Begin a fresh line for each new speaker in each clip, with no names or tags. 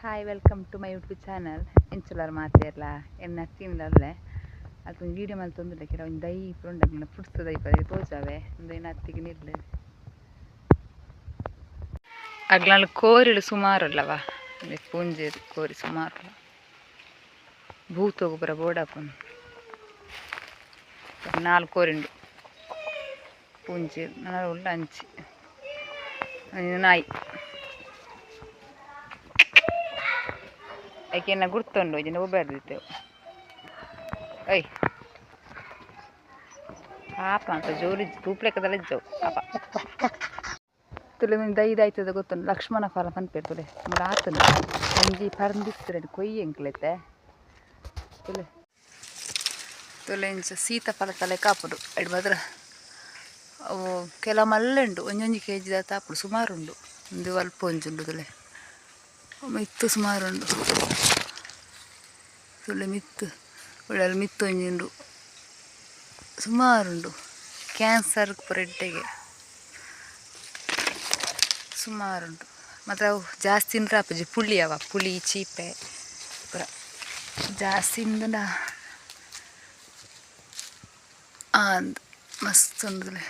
hi welcome to my YouTube channel ಎಂಚುಲಾರ್ ಮಾತೆರ್ಲ ಎನ್ನ ತಿನ್ನಲೇ ಅದೊಂದು ವೀಡಿಯೋ ಮೇಲೆ ತೊಂದರೆ ಕೆಲ ಒಂದು ದೈ ಪುಂಡ ಪುಡ್ಸ ದೈ ಪದ ತೋಜಾವೆ ಒಂದು ಏನು ಹತ್ತಿಗೆ ನಿಲ್ಲೆ ಅಗ್ಲಾಲ್ ಕೋರಿಳು ಸುಮಾರು ಅಲ್ಲವ ಪೂಂಜೆ ಕೋರಿ ಸುಮಾರು ಭೂತ ಗೊಬ್ಬರ ಬೋಡಾಪನ್ ನಾಲ್ಕು ಕೋರಿಂಡು ಪೂಂಜೆ ನಾನು ಉಳ್ಳ ಹಂಚಿ ನಾಯಿ ಆಕೆನ ಗುರ್ತೊಂಡು, ಇದನ್ನು ಒಬ್ಬರ್ದಿದ್ದೆವು ಐ ಪಾಪ ಅಂತ ಜೋರಿ ತೂಪ್ಲೆಕ್ಕದಲ್ಲ ಇದ್ದವು ಪಾಪ. ತುಲೆ ದೈದಾಯ್ತದ ಗೊತ್ತುಂಟು, ಲಕ್ಷ್ಮಣ ಫಲ ಪನ್ಪೇರು ತುಲೆ. ನಮ್ಗೆ ಆತನು. ಸಂಜೆ ಪರಂದಿಸ್ತಾರೆ ಕೊಯ್ಯಿ ಎಂಕ್ಲೈತೆ. ತುಲೆ. ತುಲೆ ಇಂಚ ಸೀತಾಫಲ ತಲೆ ಕಾಪುಡು ಎಡ್ ಬದ್ರ ಅವು ಕೆಲ ಮಲ್ಲೆಂಡು, ಒಂಜೊಂಜಿ ಕೆ ಜಿ ತಾಪುಡು ಸುಮಾರು ಉಂಡು ಒಂದು ಅಲ್ಪ ಒಂಜುಂಡು ತುಲೆ. ಮಿತ್ತು ಸುಮಾರು ಉಂಡು ಸುಳ್ಳೆ ಮಿತ್ತು ಒಳ್ಳೆ ಮಿತ್ತು ಒಂಜುಂಡು ಸುಮಾರುಂಡು. ಕ್ಯಾನ್ಸರ್ ಪುರೆಡ್ಡೆಗೆ ಸುಮಾರುಂಟು ಮತ್ತು ಅವು ಜಾಸ್ತಿ ಅಂದ್ರೆ ಅಪ್ಪಾಜಿ ಪುಳಿ ಅವ ಪುಳಿ ಚೀಪೆ, ಪುರ ಜಾಸ್ತಿ ಇಂದ ಅಂದ್ ಮಸ್ತ್ ಅಂದ್ರೆ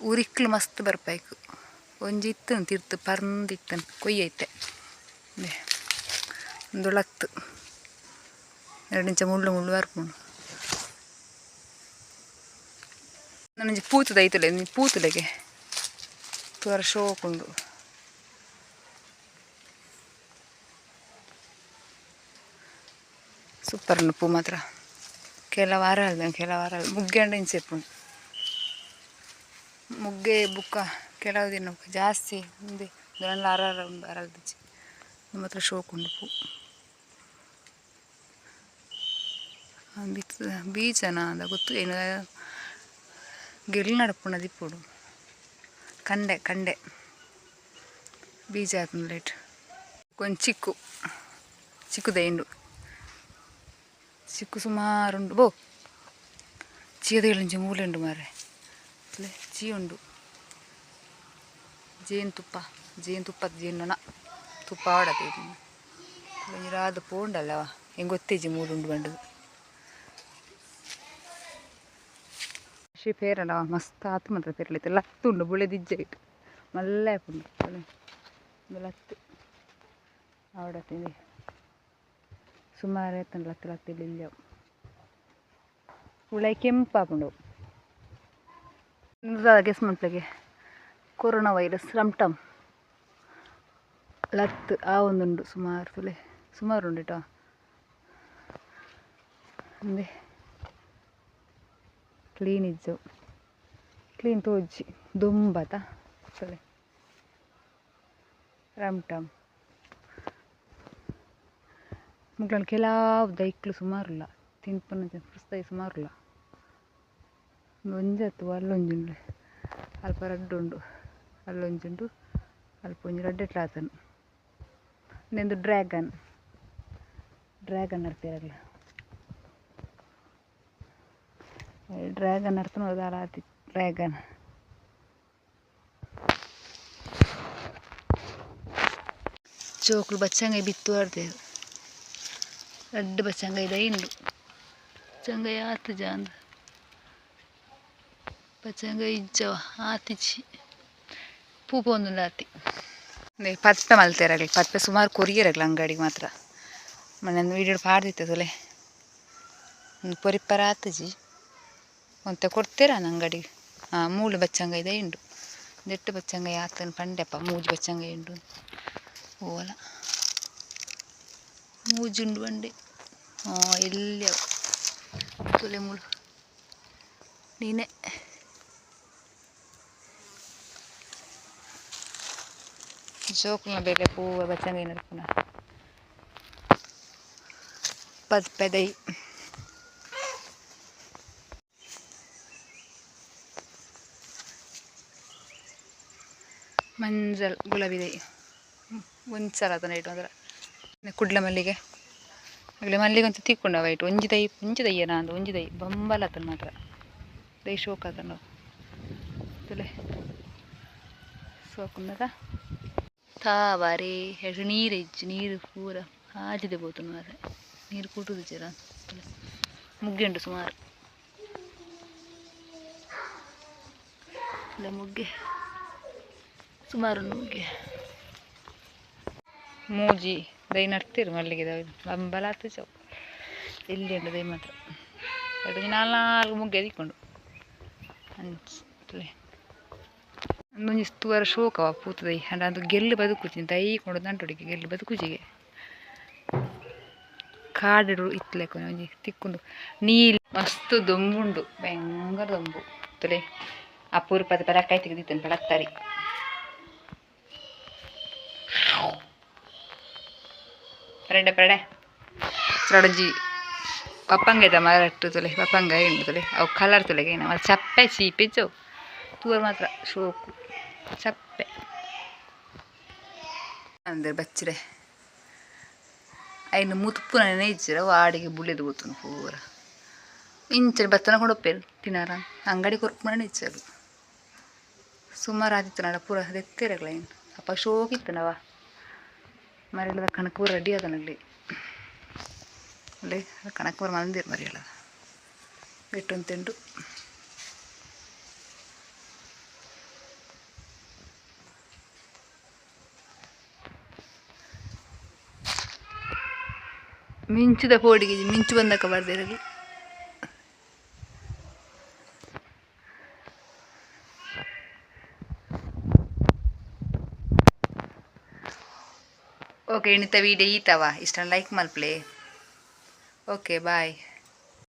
ಊರಿಕ್ಲು ಮಸ್ತ್ ಬರ್ಪೈಕು. ಒಂಜಿ ಇತ್ತನ್ ತಿರ್ತು ಪರ್ಂದಿತ್ತನ್ ಕೊಯ್ಯೈತೆ ಒಂದುಳತ್ತು. ಎರಡು ಇಂಚ ಮುಳ್ಳು ಮುಳ್ಳು ಬರ್ಪುಂಡು ನನಂಜಿ ಪೂತದ ಐತಲೆ ಪೂತಲೆಗೆ ತೋರ ಶೋಕುಂಡು ಸೂಪರ್ ಪೂ ಮಾತ್ರ. ಕೆಲ ವಾರ ಅಲ್ದ ಕೆಲ ವಾರ ಮುಗ್ಗೆ ಅಂಡ ಇಂಚೆಪ್ಪುಂಡು ಮುಗ್ಗೆ ಬುಕ್ಕ. ಕೆಲವು ದಿನ ಜಾಸ್ತಿ ಮುಂದೆ ನನ್ನ ಅರ ಅರಲ್ದಿಚ್ಚಿ ನಮ್ಮ ಹತ್ರ ಶೋಕುಂಡು ಪೂ. ಬಿತ್ತು ಬೀಜನ ಅಂದ ಗೊತ್ತು, ಏನು ಗೆಲ್ ನಡಪುಣ ದಿಪ್ಪುಡು. ಕಂಡೆ ಕಂಡೆ. ಬೀಜ ಹಾಕೊಂಡು ಲೇಟ್. ಕೊಂಚ ಚಿಕ್ಕು ಚಿಕ್ಕುದೈಂಡು ಚಿಕ್ಕು ಸುಮಾರುಂಡು ಬೋ ಚೀದಗಳಿಂಚಿ ಮೂಲೆ ಉಂಡು ಮಾರೆ ಚೀ ಉಂಡು ಜೇನುತುಪ್ಪ, ಜೇನುತುಪ್ಪದ ಜೇನುನೊಣ ತುಪ್ಪ ಆಡತ್ತೆ ರಾದ ಪೋಂಡಲ್ಲವ ಹೆಂಗೆ ಗೊತ್ತೇಜಿ ಮೂಡುಂಡು ಬಂಡದು. ಕೃಷಿ ಪೇರಲ್ಲ ಮಸ್ತ್ ಆತು ಮಾತ್ರ ಪೇರಲಿತ್ತು. ಲತ್ತು ಉಂಡು ಬುಳೆದಿಜ್ಜೆ ಇಟ್ಟು. ಮಲ್ಲೆ ಪುಂಡು. ಲತ್ತು. ಆವಡತ್ತಿದೆ ಸುಮಾರು ಆಯ್ತಾನೆ ಲತ್ತು ಲತ್ತಿಲ್ಲ ಇಲ್ಲವು ಉಳೈ ಕೆಂಪಾಪುಂಡು ಗೆಸ್ ಮಂತ್ಲಿಗೆ ಕೊರೋನಾ ವೈರಸ್ ರಮ್ಟಮ್ ಲತ್, ಆ ಒಂದುಂಡು ಸುಮಾರು ತುಲೆ, ಸುಮಾರು ಉಂಡಿಟ ಅಂದೆ ಕ್ಲೀನ್ ಇಜ್ಜು ಕ್ಲೀನ್ ತೋಜಿ ದುಂಬತ ತುಲೆ. ರಮ್ಟಮ್ ಮುಗ್ಲಲ್ಲಿ ಕೆಲವು ದೈಕ್ಲು ಸುಮಾರುಲ್ಲ, ತಿನ್ಪನ ಪುಸ್ತಕ ಸುಮಾರುಲ್ಲ. ಒಂಜತ್ತು ಅಲ್ಲೊಂಜುಂಡು ಅಲ್ಪ ರಡ್ಡು ಉಂಡು ಅಲ್ಲೊಂಜುಂಡು ಅಲ್ಪ ಒಂಜಿ ರಡ್ಡೆಟ್ಲ ಆತನು ಇನ್ನೊಂದು ಡ್ರ್ಯಾಗನ್ ಡ್ರ್ಯಾಗನ್ ಅರ್ತಿರಲ್ಲ ಡ್ರ್ಯಾಗನ್ ಅರ್ಥ ನೋಡಿದಾರ ಆತಿ ಡ್ರ್ಯಾಗನ್ ಚೋಕ್ಲು ಬಚ್ಚಂಗಾಯಿ ಬಿತ್ತು ಆಡ್ದೆ ರಡ್ಡು ಬಚ್ಚಂಗಾಯಿ ದೈಂಡು ಬಚ್ಚಂಗಾಯಿ ಆತು ಜಾಂದ ಬಚ್ಚಂಗಾಯಿ ಇಜ್ಜವ ಆತಿಚ್ಚಿ ಪೂಪ ಒಂದು ಆತಿ ಪತ್ಪೆ ಮಲ್ತೇರಾಗಲಿ ಪತ್ತೆ ಸುಮಾರು ಕೊರಿಯರಾಗಲಿ ಅಂಗಡಿಗೆ ಮಾತ್ರ. ಮೊನ್ನೆ ವೀಡಿಯೋ ಪಾಡ್ದಿತ್ತೆ ತೊಲೆ ಒಂದು ಪೊರಿಪ್ಪರ ಆತಜಿ ಒಂತೆ ಕೊಡ್ತೀರಾ ಅಂಗಡಿಗೆ? ಹಾಂ ಮೂಳು ಬಚ್ಚಂಗ ಇದೆ ಉಂಡು ನೆಟ್ಟು ಬಚ್ಚಂಗ ಆತನ ಪಂಡೆಪ್ಪ ಮೂಜಿ ಬಚ್ಚಂಗಾಯಿ ಉಂಡು ಓಲ. ಮೂಜುಂಡು ಬಂಡೆ ಹಾಂ ಎಲ್ಲಿ ತುಲೆ ಮೂಳು. ನೀನೆ. ಜೋಕ್ನ ಬೇಲೆ ಪೂವ ಬಚ್ಚಂಗಾಯಿ ನಡ್ಪುನ ಪದ್ ಪೆದೈ. ಮಂಜಲ್ ಗುಲಾಬಿ ದೈ ಒಂದ್ಸಲ ಅದನ್ನ ಇಟ್ಟು ಕುಡ್ಲ ಮಲ್ಲಿಗೆ. ಆಗಲೇ ಮಲ್ಲಿಗೆ ಅಂತ ತಿಕ್ಕೊಂಡವ ಇಟ್ಟು ಒಂಜಿ ದೈ, ಒಂಜಿ ದೈಯನ ಅಂದ ಒಂಜಿ ದೈ. ಬಂಬಲ ಆತನ ಮಾತ್ರ. ದೈ ಶೋಕ್ ಆತನ ತುಲೆ. ಸೋಕುಂದದ? ತಾವಾರೆ ಎರಡು ನೀರು ಇಜ್ಜಿ ನೀರು ಪೂರ ಆಜಿದೆ ಬೋತು ಮಾರೆ ನೀರು ಕುಟುದು ಜರ. ಮುಗ್ಗೆ ಉಂಟು ಸುಮಾರು. ಇಲ್ಲ, ಮುಗ್ಗೆ. ಸುಮಾರು ಮುಗ್ಗೆ. ಮೂಜಿ ದೈ ನಡ್ತೀರಿ ಮಲ್ಲಿಗೆ ಬಂಬಲ ಹತ್ತು ಚೌ. ಇಲ್ಲಿ ದೈ ಮಾತ್ರ. ಎರಡು, ನಾಲ್ಕು ಮುಗ್ಗೆ ದಿಕ್ಕೊಂಡು ಅಂಚಲೆ ಒಂದೊಂದು ತೂವರ ಶೋಕವ ಪೂತದೈ ಅಂಡ ಅದು ಗೆಲ್ಲು ಬದುಕುಚಿನ ತೈ ಕೊಂಡು ದಂಟೊಡಿಗೆ ಗೆಲ್ಲು ಬದುಕುಜಿಗೆ ಕಾಡಿಡು ಇತ್ಲೆಕ್ಕ ಒಂಜಿ ತಿಕ್ಕೊಂಡು. ನೀಲ್, ಮಸ್ತ್ ದೊಂಬುಂಡು, ಭಯಂಕರ ದೊಂಬು. ತುಲೆ, ಅಪೂರ್ಪದ ಪರಕಾಯಿ ತೆಗೆದಿತ್ತೇನೆ ಪಡಕ್ತಾರಿ ಪರಡೆ ಪರಡೆ. ಸಡಜಿ ಪಪ್ಪಂಗ ಇದ್ದ ಮರಟ್ಟು ತುಲೆ, ಪಪ್ಪಂಗ ಉಂಡು ತುಲೆ, ಅವು ಕಲರ್ ತುಲೆಗೆ ಏನು, ಅದು ಚಪ್ಪೆ ಚೀಪಿಚ್ಚು. ತೂರ್ ಮಾತ್ರ ಶೋಕು. ಚಪ್ಪೆ. ಅಂದ್ರೆ ಬಚ್ಚಿರೆ ಐನು ಮುತ್ಪು ನೆನೆ ಇಚ್ಚರ ವಾಡಿಗೆ ಬುಳ್ಳಿದು ಗೊತ್ತು ಪೂರ. ಇಂಚನೆ ಬತ್ತನ ಕೊಡಪ್ಪೇರು ತಿನ್ನಾರ. ಅಂಗಡಿ ಕೊರ್ಪು ಇಚ್ಚರು ಸುಮಾರು ಆದಿತ್ತು ನಡ ಪೂರ ದೆತ್ತಿರಲ್ಲ ಏನು ಅಪ್ಪ ಶೋಕಿತ್ತನವ ಮರಿಳದ ಕಣಕ್ ಪೂರ ರೆಡಿ ಅದನಲ್ಲಿ ಅಲ್ಲಿ. ಕಣಕ್ ಮಂದಿರ್ ಮಂದಿರ ಮರಿಯಲ್ಲ ಬಿಟ್ಟು ತಿಂಡು ಮಿಂಚುದ ಕೋಡಿಗೆ ಮಿಂಚು ಬಂದಕ್ಕ ಬರ್ದಿರಲಿ ಓಕೆ ಇಣಿತ ವೀಡಿಯೋ ಈತವ ಇಷ್ಟ ಲೈಕ್ ಮಲ್ಪ್ಲೆ ಓಕೆ ಬಾಯ್